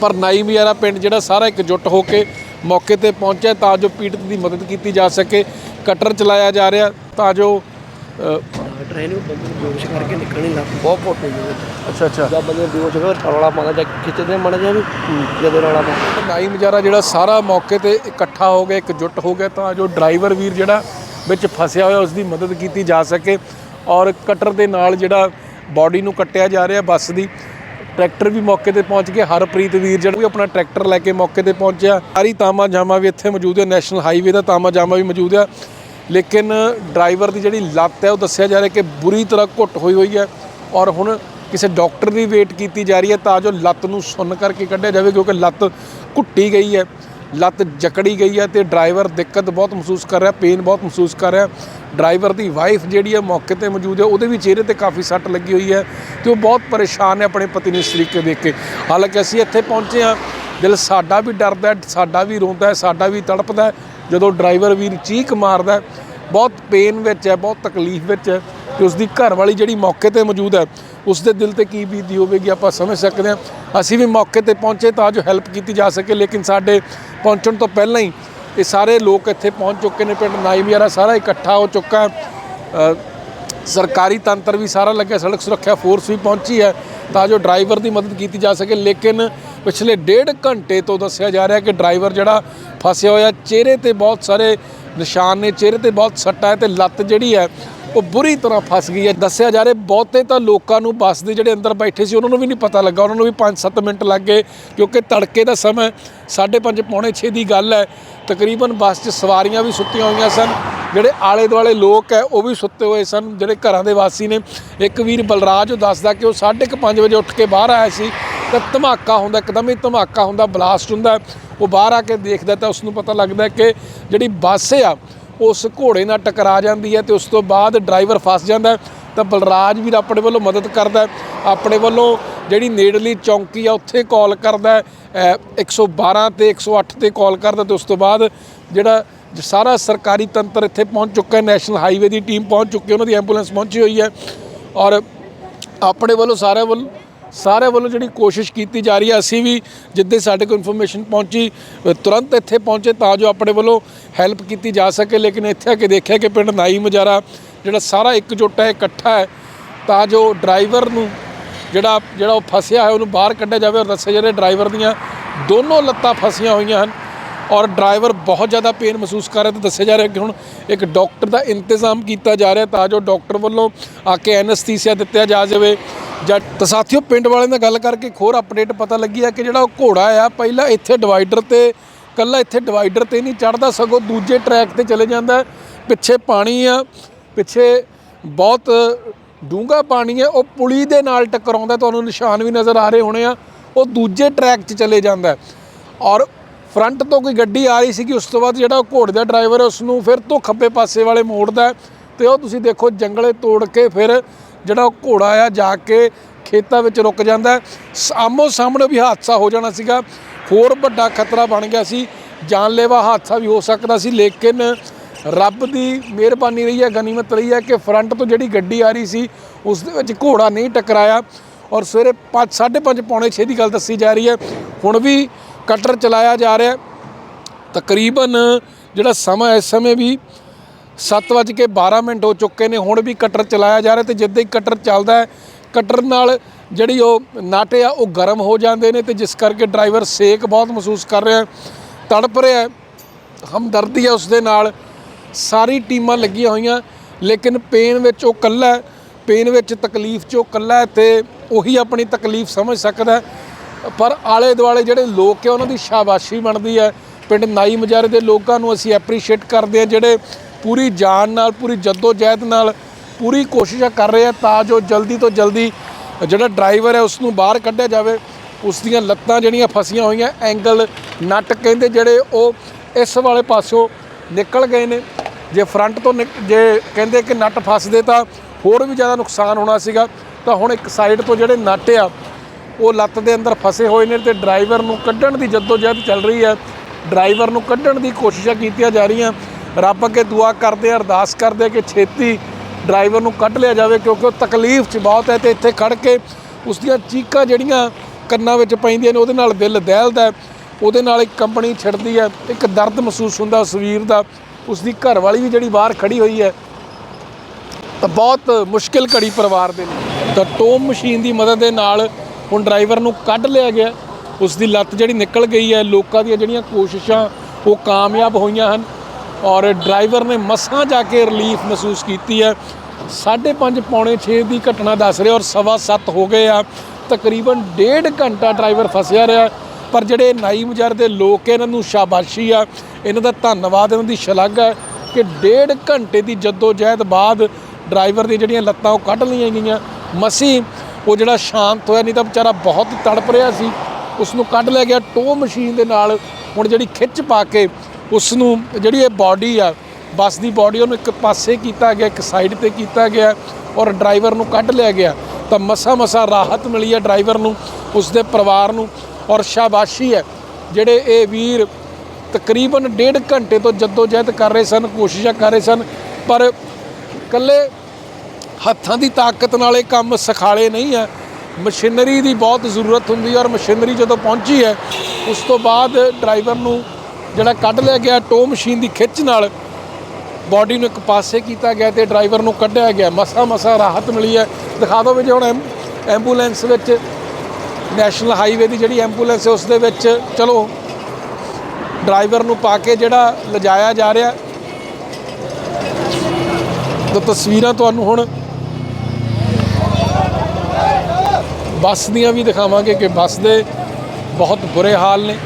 [SPEAKER 1] ਪਰ ਨਾਈ ਮਿਆਰਾ ਪਿੰਡ ਜਿਹੜਾ ਸਾਰਾ ਇਕਜੁੱਟ ਹੋ ਕੇ ਮੌਕੇ ਤੇ ਪਹੁੰਚਿਆ ਤਾਂ ਜੋ ਪੀੜਤ ਦੀ ਮਦਦ ਕੀਤੀ ਜਾ ਸਕੇ। ਕਟਰ ਚਲਾਇਆ ਜਾ ਰਿਹਾ ਤਾਂ ਜੋ ਅ,
[SPEAKER 4] ਟ੍ਰੇਨ ਨੂੰ ਬੰਦੇ ਨੂੰ ਬੇਹੋਸ਼ ਕਰਕੇ ਨਿਕਲਣੀ ਲੱਗ ਬਹੁਤ ਮੋਟੇ ਜੀ
[SPEAKER 1] ਅੱਛਾ ਅੱਛਾ।
[SPEAKER 4] ਜਦ ਬੰਦੇ ਬੇਹੋਸ਼ ਹੋ ਗਏ ਰੌਲਾ ਪਾਉਂਦਾ ਜਾਂ ਖਿੱਚਦੇ ਮੜ ਜਾ ਵੀ ਜਦੋਂ ਰੌਲਾ ਪਾਉਂਦਾ
[SPEAKER 1] ਨਾਈ ਮਜਾਰਾ ਜਿਹੜਾ ਸਾਰਾ ਮੌਕੇ ਤੇ ਇਕੱਠਾ ਹੋ ਗਿਆ ਇਕਜੁੱਟ ਹੋ ਗਿਆ ਤਾਂ ਜੋ ਡਰਾਈਵਰ ਵੀਰ ਜਿਹੜਾ ਵਿੱਚ ਫਸਿਆ ਹੋਇਆ ਉਸ ਦੀ ਮਦਦ ਕੀਤੀ ਜਾ ਸਕੇ ਔਰ ਕਟਰ ਦੇ ਨਾਲ ਜਿਹੜਾ ਬਾਡੀ ਨੂੰ ਕੱਟਿਆ ਜਾ ਰਿਹਾ ਬੱਸ ਦੀ ਟਰੈਕਟਰ ਵੀ ਮੌਕੇ ਤੇ ਪਹੁੰਚ ਗਿਆ। ਹਰਪ੍ਰੀਤ ਵੀਰ ਜਿਹੜਾ ਵੀ ਆਪਣਾ ਟਰੈਕਟਰ ਲੈ ਕੇ ਮੌਕੇ ਤੇ ਪਹੁੰਚਿਆ। ਸਾਰੀ ਤਾਮਾ ਜਾਮਾ ਵੀ ਇੱਥੇ ਮੌਜੂਦ ਹੈ ਨੈਸ਼ਨਲ ਹਾਈਵੇ ਦਾ ਤਾਮਾ ਜਾਮਾ ਵੀ ਮੌਜੂਦ ਹੈ। ਲੇਕਿਨ ਡਰਾਈਵਰ ਦੀ ਜਿਹੜੀ ਲੱਤ ਹੈ, ਉਹ ਦੱਸਿਆ ਜਾ ਰਿਹਾ ਕਿ ਬੁਰੀ ਤਰ੍ਹਾਂ ਘੁੱਟ ਹੋਈ ਹੋਈ ਹੈ ਔਰ ਹੁਣ ਕਿਸੇ ਡਾਕਟਰ ਦੀ ਵੇਟ ਕੀਤੀ ਜਾ ਰਹੀ ਹੈ ਤਾਂ ਜੋ ਲੱਤ ਨੂੰ ਸੁੰਨ ਕਰਕੇ ਕੱਢਿਆ ਜਾਵੇ, ਕਿਉਂਕਿ ਲੱਤ ਘੁੱਟੀ ਗਈ ਹੈ, ਲੱਤ ਜਕੜੀ ਗਈ ਹੈ ਤੇ ਡਰਾਈਵਰ ਦਿੱਕਤ ਬਹੁਤ ਮਹਿਸੂਸ ਕਰ ਰਿਹਾ ਪੇਨ ਬਹੁਤ ਮਹਿਸੂਸ ਕਰ ਰਿਹਾ। ਡਰਾਈਵਰ ਦੀ ਵਾਈਫ ਜਿਹੜੀ ਹੈ ਮੌਕੇ ਤੇ ਮੌਜੂਦ ਹੈ, ਉਹਦੇ ਵੀ ਚਿਹਰੇ ਤੇ ਕਾਫੀ ਸੱਟ ਲੱਗੀ ਹੋਈ ਹੈ ਤੇ ਉਹ ਬਹੁਤ ਪਰੇਸ਼ਾਨ ਹੈ ਆਪਣੇ ਪਤੀ ਨੂੰ ਇਸ ਤਰੀਕੇ ਦੇਖ ਕੇ। ਹਾਲਾਂਕਿ ਅਸੀਂ ਇੱਥੇ ਪਹੁੰਚੇ ਹਾਂ, ਦਿਲ ਸਾਡਾ ਵੀ ਡਰਦਾ ਸਾਡਾ ਵੀ ਰੋਂਦਾ ਸਾਡਾ ਵੀ ਤੜਪਦਾ ਜਦੋਂ ਡਰਾਈਵਰ ਵੀਰ ਚੀਕ ਮਾਰਦਾ ਬਹੁਤ ਪੇਨ ਵਿੱਚ ਹੈ, ਬਹੁਤ ਤਕਲੀਫ ਵਿੱਚ ਹੈ ਤੇ ਉਸ ਦੀ ਘਰ ਵਾਲੀ ਜਿਹੜੀ ਮੌਕੇ ਤੇ ਮੌਜੂਦ ਹੈ ਉਸ ਦੇ ਦਿਲ ਤੇ ਕੀ ਬੀਤੀ ਹੋਵੇਗੀ, ਆਪਾਂ ਸਮਝ ਸਕਦੇ ਹਾਂ। ਅਸੀਂ ਵੀ ਮੌਕੇ ਤੇ ਪਹੁੰਚੇ ਤਾਂ ਜੋ ਹੈਲਪ ਕੀਤੀ ਜਾ ਸਕੇ, ਲੇਕਿਨ ਸਾਡੇ ਪਹੁੰਚਣ ਤੋਂ ਪਹਿਲਾਂ ਹੀ ਇਹ ਸਾਰੇ ਲੋਕ ਇੱਥੇ ਪਹੁੰਚ ਚੁੱਕੇ ਨੇ, ਪਿੰਡ ਨਾਈਮੀਆਰਾ ਸਾਰਾ ਇਕੱਠਾ ਹੋ ਚੁੱਕਾ ਸਰਕਾਰੀ ਤੰਤਰ ਵੀ ਸਾਰਾ ਲੱਗਿਆ, ਸੜਕ ਸੁਰੱਖਿਆ ਫੋਰਸ ਵੀ ਪਹੁੰਚੀ ਹੈ ਤਾਂ ਜੋ ਡਰਾਈਵਰ ਦੀ ਮਦਦ ਕੀਤੀ ਜਾ ਸਕੇ, ਲੇਕਿਨ ਪਿਛਲੇ ਡੇਢ ਘੰਟੇ ਤੋਂ ਦੱਸਿਆ ਜਾ ਰਿਹਾ ਕਿ ਡਰਾਈਵਰ ਜਿਹੜਾ ਫਸਿਆ ਹੋਇਆ, ਚਿਹਰੇ ਤੇ ਬਹੁਤ ਸਾਰੇ ਨਿਸ਼ਾਨ ਨੇ, ਚਿਹਰੇ ਤੇ ਬਹੁਤ ਸੱਟਾ ਹੈ ਤੇ ਲੱਤ ਜਿਹੜੀ ਹੈ, ਉਹ ਬੁਰੀ ਤਰ੍ਹਾਂ ਫਸ ਗਈ ਹੈ। ਦੱਸਿਆ ਜਾ ਰਿਹਾ, ਬਹੁਤੇ ਤਾਂ ਲੋਕਾਂ ਨੂੰ ਬੱਸ ਦੇ ਜਿਹੜੇ ਅੰਦਰ ਬੈਠੇ ਸੀ, ਉਹਨਾਂ ਨੂੰ ਵੀ ਨਹੀਂ ਪਤਾ ਲੱਗਾ। ਉਹਨਾਂ ਨੂੰ ਵੀ 5-7 ਮਿੰਟ ਲੱਗ ਗਏ, ਕਿਉਂਕਿ ਤੜਕੇ ਦਾ ਸਮਾਂ 5:30 ਪੌਣੇ 6 ਦੀ ਗੱਲ ਹੈ। ਤਕਰੀਬਨ ਬੱਸ 'ਚ ਸਵਾਰੀਆਂ ਵੀ ਸੁੱਤੀਆਂ ਹੋਈਆਂ ਸਨ। ਜਿਹੜੇ ਆਲੇ ਦੁਆਲੇ ਲੋਕ ਹੈ, ਉਹ ਵੀ ਸੁੱਤੇ ਹੋਏ ਸਨ। ਜਿਹੜੇ ਘਰਾਂ ਦੇ ਵਾਸੀ ਨੇ, ਇੱਕ ਵੀਰ ਬਲਰਾਜ ਉਹ ਦੱਸਦਾ ਕਿ ਉਹ 5:30 ਵਜੇ ਉੱਠ ਕੇ ਬਾਹਰ ਆਇਆ ਸੀ। ਤਾਂ ਧਮਾਕਾ ਹੁੰਦਾ ਇੱਕਦਮ ਹੀ ਧਮਾਕਾ ਹੁੰਦਾ ਬਲਾਸਟ ਹੁੰਦਾ ਉਹ ਬਾਹਰ ਆ ਕੇ ਦੇਖਦਾ ਤਾਂ ਉਸ ਨੂੰ ਪਤਾ ਲੱਗਦਾ ਕਿ ਜਿਹੜੀ ਬੱਸ ਆ ਉਸ ਘੋੜੇ ਨਾਲ ਟਕਰਾ ਜਾਂਦੀ ਹੈ ਤੇ ਉਸ ਤੋਂ ਬਾਅਦ ਡਰਾਈਵਰ ਫਸ ਜਾਂਦਾ ਤਾਂ ਬਲਰਾਜ ਵੀਰ ਆਪਣੇ ਵੱਲੋਂ ਮਦਦ ਕਰਦਾ ਆਪਣੇ ਵੱਲੋਂ ਜਿਹੜੀ ਨੇੜਲੀ ਚੌਂਕੀ ਆ ਉੱਥੇ ਕਾਲ ਕਰਦਾ ਹੈ, ਅ, 112 ਤੇ 108 ਤੇ ਕਾਲ ਕਰਦਾ ਤੇ ਉਸ ਤੋਂ ਬਾਅਦ ਜਿਹੜਾ ਸਾਰਾ ਸਰਕਾਰੀ ਤੰਤਰ ਇੱਥੇ ਪਹੁੰਚ ਚੁੱਕਾ ਹੈ। ਨੈਸ਼ਨਲ ਹਾਈਵੇ ਦੀ ਟੀਮ ਪਹੁੰਚ ਚੁੱਕੀ ਹੈ। ਉਹਨਾਂ ਦੀ ਐਂਬੂਲੈਂਸ ਪਹੁੰਚੀ ਹੋਈ ਹੈ। ਔਰ ਆਪਣੇ ਵੱਲੋਂ ਸਾਰਿਆਂ ਵੱਲੋਂ ਸਾਰੇ ਵੱਲੋਂ ਜਿਹੜੀ ਕੋਸ਼ਿਸ਼ ਕੀਤੀ ਜਾ ਰਹੀ ਹੈ, ਅਸੀਂ ਵੀ ਜਿੱਦੇ ਸਾਡੇ ਕੋਲ ਇਨਫੋਰਮੇਸ਼ਨ ਪਹੁੰਚੀ ਤੁਰੰਤ ਇੱਥੇ ਪਹੁੰਚੇ ਤਾਂ ਜੋ ਆਪਣੇ ਵੱਲੋਂ ਹੈਲਪ ਕੀਤੀ ਜਾ ਸਕੇ, ਲੇਕਿਨ ਇੱਥੇ ਆ ਕੇ ਦੇਖਿਆ ਕਿ ਪਿੰਡ ਨਾਈ ਮਜਾਰਾ ਜਿਹੜਾ ਸਾਰਾ ਇਕਜੁੱਟ ਹੈ, ਇਕੱਠਾ ਹੈ, ਤਾਂ ਜੋ ਡਰਾਈਵਰ ਨੂੰ ਜਿਹੜਾ ਜਿਹੜਾ ਉਹ ਫਸਿਆ ਹੈ ਉਹਨੂੰ ਬਾਹਰ ਕੱਢਿਆ ਜਾਵੇ ਔਰ ਦੱਸਿਆ ਜਿਹੜੇ ਡਰਾਈਵਰ ਦੀਆਂ ਦੋਨੋਂ ਲੱਤਾਂ ਫਸੀਆਂ ਹੋਈਆਂ ਹਨ। ਔਰ ਡਰਾਈਵਰ ਬਹੁਤ ਜ਼ਿਆਦਾ ਪੇਨ ਮਹਿਸੂਸ ਕਰ ਰਿਹਾ ਤੇ ਦੱਸਿਆ ਜਾ ਰਿਹਾ ਕਿ ਹੁਣ ਇੱਕ ਡਾਕਟਰ ਦਾ ਇੰਤਜ਼ਾਮ ਕੀਤਾ ਜਾ ਰਿਹਾ ਤਾਂ ਜੋ ਡਾਕਟਰ ਵੱਲੋਂ ਆ ਕੇ ਐਨਸਥੀਸੀਆ ਦਿੱਤਾ ਜਾ ਜਾਵੇ। ਜਾਂ ਤਾਂ ਸਾਥੀਓ, ਪਿੰਡ ਵਾਲਿਆਂ ਨਾਲ ਗੱਲ ਕਰਕੇ ਇੱਕ ਹੋਰ ਅਪਡੇਟ ਪਤਾ ਲੱਗੀ ਆ ਕਿ ਜਿਹੜਾ ਉਹ ਘੋੜਾ ਆ, ਪਹਿਲਾਂ ਇੱਥੇ ਡਿਵਾਈਡਰ ਤੇ, ਕੱਲਾ ਇੱਥੇ ਡਿਵਾਈਡਰ ਤੇ ਨਹੀਂ ਚੜਦਾ ਸਗੋਂ ਦੂਜੇ ਟਰੈਕ ਤੇ ਚਲੇ ਜਾਂਦਾ ਪਿੱਛੇ ਪਾਣੀ ਆ, ਪਿੱਛੇ ਬਹੁਤ ਡੂੰਘਾ ਪਾਣੀ ਹੈ ਉਹ ਪੁਲੀ ਦੇ ਨਾਲ ਟਕਰਾਉਂਦਾ ਤੁਹਾਨੂੰ ਨਿਸ਼ਾਨ ਵੀ ਨਜ਼ਰ ਆ ਰਹੇ ਹੋਣੇ ਆ, ਉਹ ਦੂਜੇ ਟਰੈਕ 'ਚ ਚਲੇ ਜਾਂਦਾ ਔਰ ਫਰੰਟ ਤੋਂ ਕੋਈ ਗੱਡੀ ਆ ਰਹੀ ਸੀਗੀ, ਉਸ ਤੋਂ ਬਾਅਦ ਜਿਹੜਾ ਉਹ ਘੋੜੇ ਦਾ ਡਰਾਈਵਰ ਹੈ ਉਸ ਨੂੰ ਫਿਰ ਤੋਂ ਖੱਬੇ ਪਾਸੇ ਵਾਲੇ ਮੋੜਦਾ ਹੈ। ਤੇ ਉਹ ਤੁਸੀਂ ਦੇਖੋ, ਜੰਗਲੇ ਤੋੜ ਕੇ ਫਿਰ ਜਿਹੜਾ ਉਹ ਘੋੜਾ ਆ, ਜਾ ਕੇ ਖੇਤਾਂ ਵਿੱਚ ਰੁਕ ਜਾਂਦਾ ਹੈ। ਸਾਹਮੋ ਸਾਹਮਣੇ ਵੀ ਹਾਦਸਾ ਹੋ ਜਾਣਾ ਸੀਗਾ। ਹੋਰ ਵੱਡਾ ਖਤਰਾ ਬਣ ਗਿਆ ਸੀ। ਜਾਨਲੇਵਾ ਹਾਦਸਾ ਵੀ ਹੋ ਸਕਦਾ ਸੀ, ਲੇਕਿਨ ਰੱਬ ਦੀ ਮਿਹਰਬਾਨੀ ਰਹੀ ਹੈ, ਗਨੀਮਤ ਰਹੀ ਹੈ ਕਿ ਫਰੰਟ ਤੋਂ ਜਿਹੜੀ ਗੱਡੀ ਆ ਰਹੀ ਸੀ, ਉਸ ਦੇ ਵਿੱਚ ਘੋੜਾ ਨਹੀਂ ਟਕਰਾਇਆ। ਔਰ ਸਵੇਰੇ 5 5:30 ਪੌਣੇ 6 ਦੀ ਗੱਲ ਦੱਸੀ ਜਾ ਰਹੀ ਹੈ। ਹੁਣ ਵੀ ਕਟਰ ਚਲਾਇਆ ਜਾ ਰਿਹਾ ਤਕਰੀਬਨ ਜਿਹੜਾ ਸਮਾਂ ਇਸ ਸਮੇਂ ਵੀ 7:12 ਮਿੰਟ ਹੋ ਚੁੱਕੇ ਨੇ। ਹੁਣ ਵੀ ਕਟਰ ਚਲਾਇਆ ਜਾ ਰਿਹਾ ਤੇ ਜਿੱਦਾਂ ਹੀ ਕਟਰ ਚੱਲਦਾ ਹੈ, ਕਟਰ ਨਾਲ ਜਿਹੜੀ ਉਹ ਨਾਟੇ ਆ, ਉਹ ਗਰਮ ਹੋ ਜਾਂਦੇ ਨੇ ਤੇ ਜਿਸ ਕਰਕੇ ਡਰਾਈਵਰ ਸੇਕ ਬਹੁਤ ਮਹਿਸੂਸ ਕਰ ਰਿਹਾ ਤੜਪ ਰਿਹਾ ਹਮਦਰਦੀ ਹੈ ਉਸ ਦੇ ਨਾਲ। ਸਾਰੀ ਟੀਮਾਂ ਲੱਗੀਆਂ ਹੋਈਆਂ, ਲੇਕਿਨ ਪੇਨ ਵਿੱਚ ਉਹ ਕੱਲਾ ਪੇਨ ਵਿੱਚ ਤਕਲੀਫ 'ਚ ਉਹ ਕੱਲਾ ਤੇ ਉਹੀ ਆਪਣੀ ਤਕਲੀਫ ਸਮਝ ਸਕਦਾ ਪਰ ਆਲੇ ਦੁਆਲੇ ਜਿਹੜੇ ਲੋਕ ਹੈ, ਉਹਨਾਂ ਦੀ ਸ਼ਾਬਾਸ਼ੀ ਬਣਦੀ ਹੈ। ਪਿੰਡ ਨਾਈ ਮਜਾਰੇ ਦੇ ਲੋਕਾਂ ਨੂੰ ਅਸੀਂ ਐਪਰੀਸ਼ੀਏਟ ਕਰਦੇ ਹਾਂ, ਜਿਹੜੇ ਪੂਰੀ ਜਾਨ ਨਾਲ, ਪੂਰੀ ਜੱਦੋ ਜਹਿਦ ਨਾਲ ਪੂਰੀ ਕੋਸ਼ਿਸ਼ਾਂ ਕਰ ਰਹੇ ਆ ਤਾਂ ਜੋ ਜਲਦੀ ਤੋਂ ਜਲਦੀ ਜਿਹੜਾ ਡਰਾਈਵਰ ਹੈ ਉਸ ਨੂੰ ਬਾਹਰ ਕੱਢਿਆ ਜਾਵੇ। ਉਸ ਦੀਆਂ ਲੱਤਾਂ ਜਿਹੜੀਆਂ ਫਸੀਆਂ ਹੋਈਆਂ, ਐਂਗਲ ਨਟ ਕਹਿੰਦੇ ਜਿਹੜੇ ਉਹ ਇਸ ਵਾਲੇ ਪਾਸਿਓਂ ਨਿਕਲ ਗਏ ਨੇ। ਜੇ ਫਰੰਟ ਤੋਂ ਨਿਕ- ਜੇ ਕਹਿੰਦੇ ਕਿ ਨਟ ਫਸਦੇ ਤਾਂ ਹੋਰ ਵੀ ਜ਼ਿਆਦਾ ਨੁਕਸਾਨ ਹੋਣਾ ਸੀਗਾ। ਤਾਂ ਹੁਣ ਇੱਕ ਸਾਈਡ ਤੋਂ ਜਿਹੜੇ ਨਟ ਆ ਉਹ ਲੱਤ ਦੇ ਅੰਦਰ ਫਸੇ ਹੋਏ ਨੇ ਤੇ ਡਰਾਈਵਰ ਨੂੰ ਕੱਢਣ ਦੀ ਜਦੋਜਹਿਦ ਚੱਲ ਰਹੀ ਹੈ। ਡਰਾਈਵਰ ਨੂੰ ਕੱਢਣ ਦੀ ਕੋਸ਼ਿਸ਼ਾਂ ਕੀਤੀਆਂ ਜਾ ਰਹੀਆਂ। ਰੱਬ ਅੱਗੇ ਦੁਆ ਕਰਦੇ, ਅਰਦਾਸ ਕਰਦੇ ਕਿ ਛੇਤੀ ਡਰਾਈਵਰ ਨੂੰ ਕੱਢ ਲਿਆ ਜਾਵੇ ਕਿਉਂਕਿ ਉਹ ਤਕਲੀਫ 'ਚ ਬਹੁਤ ਹੈ ਤੇ ਇੱਥੇ ਖੜ ਕੇ ਉਸ ਦੀਆਂ ਚੀਕਾਂ ਜਿਹੜੀਆਂ ਕੰਨਾਂ ਵਿੱਚ ਪੈਂਦੀਆਂ ਨੇ, ਉਹਦੇ ਨਾਲ ਦਿਲ ਦਹਿਲਦਾ ਉਹਦੇ ਨਾਲ ਇੱਕ ਕੰਪਨੀ ਛਿੜਦੀ ਹੈ, ਇੱਕ ਦਰਦ ਮਹਿਸੂਸ ਹੁੰਦਾ ਉਸ ਵੀਰ ਦਾ। ਉਸ ਦੀ ਘਰ ਵਾਲੀ ਵੀ ਜਿਹੜੀ ਬਾਹਰ ਖੜੀ ਹੋਈ ਹੈ, ਤਾਂ ਬਹੁਤ ਮੁਸ਼ਕਿਲ ਘੜੀ ਪਰਿਵਾਰ ਦੇ ਲਈ ਤਾਂ ਟੋਮ ਮਸ਼ੀਨ ਦੀ ਮਦਦ ਦੇ ਨਾਲ ਹੁਣ ਡਰਾਈਵਰ ਨੂੰ ਕੱਢ ਲਿਆ ਗਿਆ। ਉਸ ਦੀ ਲੱਤ ਜਿਹੜੀ ਨਿਕਲ ਗਈ ਹੈ, ਲੋਕਾਂ ਦੀਆਂ ਜਿਹੜੀਆਂ ਕੋਸ਼ਿਸ਼ਾਂ, ਉਹ ਕਾਮਯਾਬ ਹੋਈਆਂ ਹਨ। ਔਰ ਡਰਾਈਵਰ ਨੇ ਮਸਾਂ ਜਾ ਕੇ ਰਿਲੀਫ ਮਹਿਸੂਸ ਕੀਤੀ ਹੈ। 5:30 ਪੌਣੇ 6 ਦੀ ਘਟਨਾ ਦੱਸ ਰਹੇ ਔਰ ਸਵਾ 7 ਹੋ ਗਏ ਆ। ਤਕਰੀਬਨ ਡੇਢ ਘੰਟਾ ਡਰਾਈਵਰ ਫਸਿਆ ਰਿਹਾ। ਪਰ ਜਿਹੜੇ ਨਾਈ ਮੁਜਰ ਦੇ ਲੋਕ ਇਹਨਾਂ ਨੂੰ ਸ਼ਾਬਾਸ਼ੀ ਆ। ਇਹਨਾਂ ਦਾ ਧੰਨਵਾਦ, ਇਹਨਾਂ ਦੀ ਸ਼ਲਾਘਾ ਹੈ ਕਿ ਡੇਢ ਘੰਟੇ ਦੀ ਜਦੋਜਹਿਦ ਬਾਅਦ ਡਰਾਈਵਰ ਦੀਆਂ ਜਿਹੜੀਆਂ ਲੱਤਾਂ, ਉਹ ਕੱਢ ਲਈਆਂ ਗਈਆਂ। ਮਸੀਂ ਉਹ ਜਿਹੜਾ ਸ਼ਾਂਤ ਹੋਇਆ, ਨਹੀਂ ਤਾਂ ਵਿਚਾਰਾ ਬਹੁਤ ਤੜਪ ਰਿਹਾ ਸੀ। ਉਸ ਨੂੰ ਕੱਢ ਲਿਆ ਗਿਆ ਟੋ ਮਸ਼ੀਨ ਦੇ ਨਾਲ ਹੁਣ ਜਿਹੜੀ ਖਿੱਚ ਪਾ ਕੇ ਉਸ ਨੂੰ ਜਿਹੜੀ ਇਹ ਬਾਡੀ ਆ, ਬੱਸ ਦੀ ਬਾਡੀ ਉਹਨੂੰ ਇੱਕ ਪਾਸੇ ਕੀਤਾ ਗਿਆ, ਇੱਕ ਸਾਈਡ ਤੇ ਕੀਤਾ ਗਿਆ ਔਰ ਡਰਾਈਵਰ ਨੂੰ ਕੱਢ ਲਿਆ ਗਿਆ। ਤਾਂ ਮਸਾ ਮਸਾ ਰਾਹਤ ਮਿਲੀ ਹੈ ਡਰਾਈਵਰ ਨੂੰ ਉਸ ਦੇ ਪਰਿਵਾਰ ਨੂੰ ਔਰ ਸ਼ਾਬਾਸ਼ੀ ਹੈ। ਜਿਹੜੇ ਇਹ ਵੀਰ ਤਕਰੀਬਨ ਡੇਢ ਘੰਟੇ ਤੋਂ ਜਦੋਜਹਿਦ ਕਰ ਰਹੇ ਸਨ, ਕੋਸ਼ਿਸ਼ਾਂ ਕਰ ਰਹੇ ਸਨ, ਪਰ ਇਕੱਲੇ ਹੱਥਾਂ ਦੀ ਤਾਕਤ ਨਾਲ ਇਹ ਕੰਮ ਸਖਾਲੇ ਨਹੀਂ ਹੈ। ਮਸ਼ੀਨਰੀ ਦੀ ਬਹੁਤ ਜ਼ਰੂਰਤ ਹੁੰਦੀ ਹੈ ਔਰ ਮਸ਼ੀਨਰੀ ਜਦੋਂ ਪਹੁੰਚੀ ਹੈ, ਉਸ ਤੋਂ ਬਾਅਦ ਡਰਾਈਵਰ ਨੂੰ ਜਿਹੜਾ ਕੱਢ ਲਿਆ ਗਿਆ ਟੋ ਮਸ਼ੀਨ ਦੀ ਖਿੱਚ ਨਾਲ, ਬਾਡੀ ਨੂੰ ਇੱਕ ਪਾਸੇ ਕੀਤਾ ਗਿਆ ਤੇ ਡਰਾਈਵਰ ਨੂੰ ਕੱਢਿਆ ਗਿਆ। ਮਸਾ ਮਸਾ ਰਾਹਤ ਮਿਲੀ ਹੈ। ਦਿਖਾ ਦਿਓ ਵੀ ਜੇ ਹੁਣ ਐਮ- ਐਂਬੂਲੈਂਸ ਵਿੱਚ ਨੈਸ਼ਨਲ ਹਾਈਵੇ ਦੀ ਜਿਹੜੀ ਐਂਬੂਲੈਂਸ ਹੈ, ਉਸ ਦੇ ਵਿੱਚ ਚਲੋ, ਡਰਾਈਵਰ ਨੂੰ ਪਾ ਕੇ ਜਿਹੜਾ ਲਿਜਾਇਆ ਜਾ ਰਿਹਾ। ਤਾਂ ਤਸਵੀਰਾਂ ਤੁਹਾਨੂੰ ਹੁਣ ਬੱਸ ਦੀਆਂ ਵੀ ਦਿਖਾਵਾਂਗੇ ਕਿ ਬੱਸ ਦੇ ਬਹੁਤ ਬੁਰੇ ਹਾਲ ਨੇ।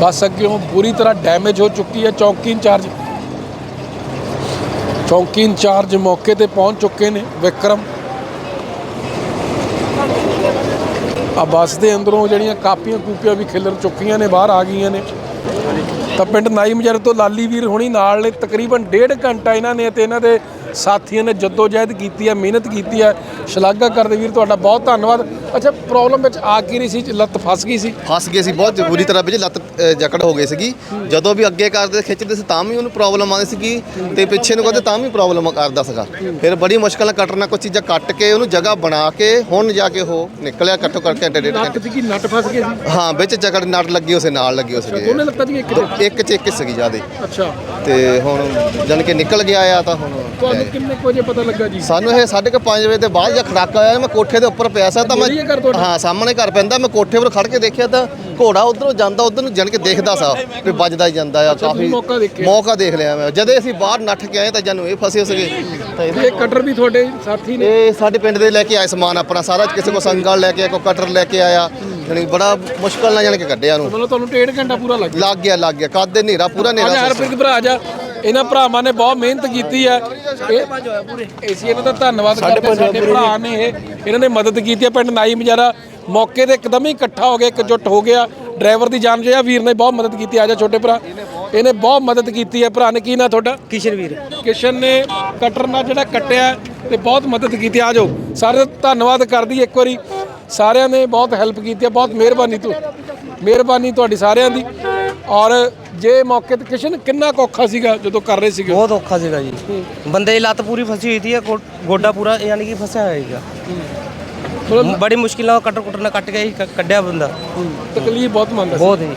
[SPEAKER 1] ਬੱਸ ਅੱਗਿਓਂ ਪੂਰੀ ਤਰ੍ਹਾਂ ਡੈਮੇਜ ਹੋ ਚੁੱਕੀ ਹੈ, ਚੌਕੀ ਇੰਚਾਰਜ। ਚੌਕੀ ਇੰਚਾਰਜ ਮੌਕੇ ਤੇ ਪਹੁੰਚ ਚੁੱਕੇ ਨੇ, ਵਿਕਰਮ। ਆ ਬੱਸ ਦੇ ਅੰਦਰੋਂ ਜਿਹੜੀਆਂ ਕਾਪੀਆਂ ਕੂਪੀਆਂ ਵੀ ਖਿਲਰ ਚੁੱਕੀਆਂ ਨੇ, ਬਾਹਰ ਆ ਗਈਆਂ ਨੇ। ਤਾਂ ਪਿੰਡ ਨਾਈ ਮਜਰ ਤੋਂ ਲਾਲੀ ਵੀਰ ਹੁਣੀ ਨਾਲ ਨੇ, ਤਕਰੀਬਨ ਡੇਢ ਘੰਟਾ ਇਹਨਾਂ ਨੇ ਤੇ ਇਹਨਾਂ ਦੇ ਸਾਥੀਆਂ ਨੇ ਜਦੋਜਹਿਦ ਕੀਤੀ ਹੈ, ਮਿਹਨਤ ਕੀਤੀ ਹੈ, ਸ਼ਲਾਘਾ ਕਰਦੇ ਵੀਰ ਤੁਹਾਡਾ ਬਹੁਤ ਧੰਨਵਾਦ। ਅੱਛਾ ਪ੍ਰੋਬਲਮ ਵਿੱਚ ਆ ਕੀ ਰਹੀ ਸੀ, ਲੱਤ ਫਸ ਗਈ ਸੀ?
[SPEAKER 2] ਫਸ ਗਏ ਸੀ, ਬਹੁਤ ਬੁਰੀ ਤਰ੍ਹਾਂ ਵਿੱਚ ਲੱਤ ਜਕੜ ਹੋ ਗਈ ਸੀਗੀ। ਜਦੋਂ ਵੀ ਅੱਗੇ ਕਰਦੇ ਖਿੱਚਦੇ ਸੀ ਤਾਂ ਵੀ ਉਹਨੂੰ ਪ੍ਰੋਬਲਮ ਆਉਂਦੀ ਸੀਗੀ ਤੇ ਪਿੱਛੇ ਨੂੰ ਕਰਦੇ ਤਾਂ ਵੀ ਪ੍ਰੋਬਲਮ ਕਰਦਾ ਸੀਗਾ। ਫਿਰ ਬੜੀ ਮੁਸ਼ਕਲ ਨਾਲ ਨਾਲ ਕੁਝ ਚੀਜ਼ਾਂ ਕੱਟ ਕੇ ਉਹਨੂੰ ਜਗ੍ਹਾ ਬਣਾ ਕੇ ਹੁਣ ਜਾ ਕੇ ਉਹ ਨਿਕਲਿਆ ਘੱਟੋ ਘੱਟ ਘੰਟੇ ਡੇਢ ਘੰਟੇ।
[SPEAKER 1] ਕੀ ਨੱਟ ਫਸ ਗਏ ਸੀ।
[SPEAKER 2] ਹਾਂ ਵਿੱਚ ਜਕੜ ਨਟ ਲੱਗੀ ਉਸੇ ਨਾਲ ਲੱਗੀ ਉਸੇ
[SPEAKER 1] ਦੋਨੇ ਲੱਤਾਂ ਦੀ ਇੱਕ
[SPEAKER 2] ਇੱਕ ਚ ਇੱਕ ਸੀਗੀ ਜਿਆਦੇ।
[SPEAKER 1] ਅੱਛਾ।
[SPEAKER 2] ਤੇ ਹੁਣ ਜਾਣੀ ਕਿ ਨਿਕਲ ਗਿਆ ਆ ਤਾਂ ਹੁਣ
[SPEAKER 1] ਤੁਹਾਨੂੰ ਕਿੰਨੇ ਕੁ ਵਜੇ ਪਤਾ ਲੱਗਾ ਜੀ?
[SPEAKER 2] ਸਾਨੂੰ ਇਹ 5:30 ਵਜੇ ਦੇ ਬਾਅਦ ਜਦ ਖੜਾਕਾ ਆਇਆ ਮੈਂ ਕੋਠੇ ਦੇ ਉੱਪਰ ਪਿਆ ਸੀ ਤਾਂ ਮੈਂ?
[SPEAKER 1] ਹਾਂ
[SPEAKER 2] ਸਾਹਮਣੇ ਘਰ ਪੈਂਦਾ ਮੈਂ ਕੋਠੇ ਉੱਪਰ ਖੜ ਕੇ ਦੇਖਿਆ ਤਾਂ ਘੋੜਾ ਉਧਰੋਂ ਜਾਂਦਾ ਉਧਰ ਨੂੰ ਜਾਣ ਕੇ ਦੇਖਦਾ ਸਾ ਵੀ ਵੱਜਦਾ ਹੀ ਜਾਂਦਾ ਆ ਕਾਫੀ
[SPEAKER 1] ਮੌਕਾ
[SPEAKER 2] ਦੇਖ ਲਿਆ ਮੈਂ। ਜਦੇ ਅਸੀਂ ਬਾਹਰ ਨੱਠ ਕੇ ਆਏ ਤਾਂ ਜਾਨੂੰ ਇਹ ਫਸੇ ਸੀਗੇ। ਤਾਂ
[SPEAKER 1] ਇਹ ਕਟਰ ਵੀ ਤੁਹਾਡੇ ਸਾਥੀ ਨੇ?
[SPEAKER 2] ਇਹ ਸਾਡੇ ਪਿੰਡ ਦੇ ਲੈ ਕੇ ਆਏ ਸਮਾਨ ਆਪਣਾ ਸਾਰਾ ਕਿਸੇ ਕੋ ਸੰਗਲ ਲੈ ਕੇ ਆਇਆ, ਕੋਈ ਕਟਰ ਲੈ ਕੇ ਆਇਆ। ਯਾਨੀ ਬੜਾ ਮੁਸ਼ਕਲ ਨਾਲ ਜਾਣ ਕੇ ਕੱਢਿਆ ਉਹਨੂੰ
[SPEAKER 1] ਮਤਲਬ ਤੁਹਾਨੂੰ ਡੇਢ ਘੰਟਾ ਪੂਰਾ ਲੱਗ ਗਿਆ?
[SPEAKER 2] ਲੱਗ ਗਿਆ ਲੱਗ ਗਿਆ। ਕਾਦੇ ਹਨੇਰਾ ਪੂਰਾ ਹਨੇਰਾ ਸੀ।
[SPEAKER 1] ਹਰਪ੍ਰੀਤ ਭਰਾ ਜਾ। ਇਹਨਾਂ ਭਰਾਵਾਂ ਨੇ ਬਹੁਤ ਮਿਹਨਤ ਕੀਤੀ ਹੈ ਇਹ ਅਸੀਂ ਇਹਨਾਂ ਦਾ ਧੰਨਵਾਦ ਕਰਦੇ। ਸਾਡੇ ਭਰਾ ਨੇ ਇਹ। ਇਹਨਾਂ ਨੇ ਮਦਦ ਕੀਤੀ ਹੈ ਪਿੰਡ ਨਾਈ ਮਜਾਰਾ। ਮੌਕੇ ਤੇ ਇੱਕਦਮ ਹੀ ਇਕੱਠਾ ਹੋ ਗਿਆ ਇਕਜੁੱਟ ਹੋ ਗਿਆ। ਡਰਾਈਵਰ ਦੀ ਜਾਨ ਜਿਹੜਾ ਵੀਰ ਨੇ ਬਹੁਤ ਮਦਦ ਕੀਤੀ ਆ। ਜਾ ਛੋਟੇ ਭਰਾ। ਇਹਨੇ ਬਹੁਤ ਮਦਦ ਕੀਤੀ ਹੈ ਭਰਾ ਨੇ ਕੀ ਨਾ ਤੁਹਾਡਾ?
[SPEAKER 4] ਕਿਸ਼ਨ ਵੀਰ।
[SPEAKER 1] ਕਿਸ਼ਨ ਨੇ ਕਟਰ ਨਾਲ ਜਿਹੜਾ ਕੱਟਿਆ ਤੇ ਬਹੁਤ ਮਦਦ ਕੀਤੀ। ਆ ਜਾਓ। ਸਾਰੇ ਧੰਨਵਾਦ ਕਰਦੀ ਇੱਕ ਵਾਰੀ। ਸਾਰਿਆਂ ਨੇ ਬਹੁਤ ਹੈਲਪ ਕੀਤੀ ਹੈ ਬਹੁਤ ਮਿਹਰਬਾਨੀ ਤੂੰ ਮਿਹਰਬਾਨੀ ਤੁਹਾਡੀ ਸਾਰਿਆਂ ਦੀ। ਔਰ ਜੇ ਮੌਕੇ ਤੇ ਕਿਸ਼ਨ ਕਿੰਨਾ ਔਖਾ ਸੀਗਾ ਜਦੋਂ ਕਰ ਰਹੇ ਸੀਗੇ?
[SPEAKER 4] ਬਹੁਤ ਔਖਾ ਸੀਗਾ ਜੀ। ਬੰਦੇ ਦੀ ਲੱਤ ਪੂਰੀ ਫਸੀ ਹੋਈ ਸੀ ਗੋਡਾ ਪੂਰਾ ਯਾਨੀ ਕਿ ਫਸਿਆ ਹੋਇਆ ਸੀਗਾ। ਬੜੀ ਮੁਸ਼ਕਿਲ ਨਾਲ ਕਟਰ ਕੁਟਰ ਨਾਲ ਕੱਟ ਕੇ ਹੀ ਕ- ਕੱਢਿਆ ਬੰਦਾ।
[SPEAKER 1] ਤਕਲੀਫ ਬਹੁਤ ਮੰਨਦਾ ਸੀ
[SPEAKER 4] ਬਹੁਤ ਹੀ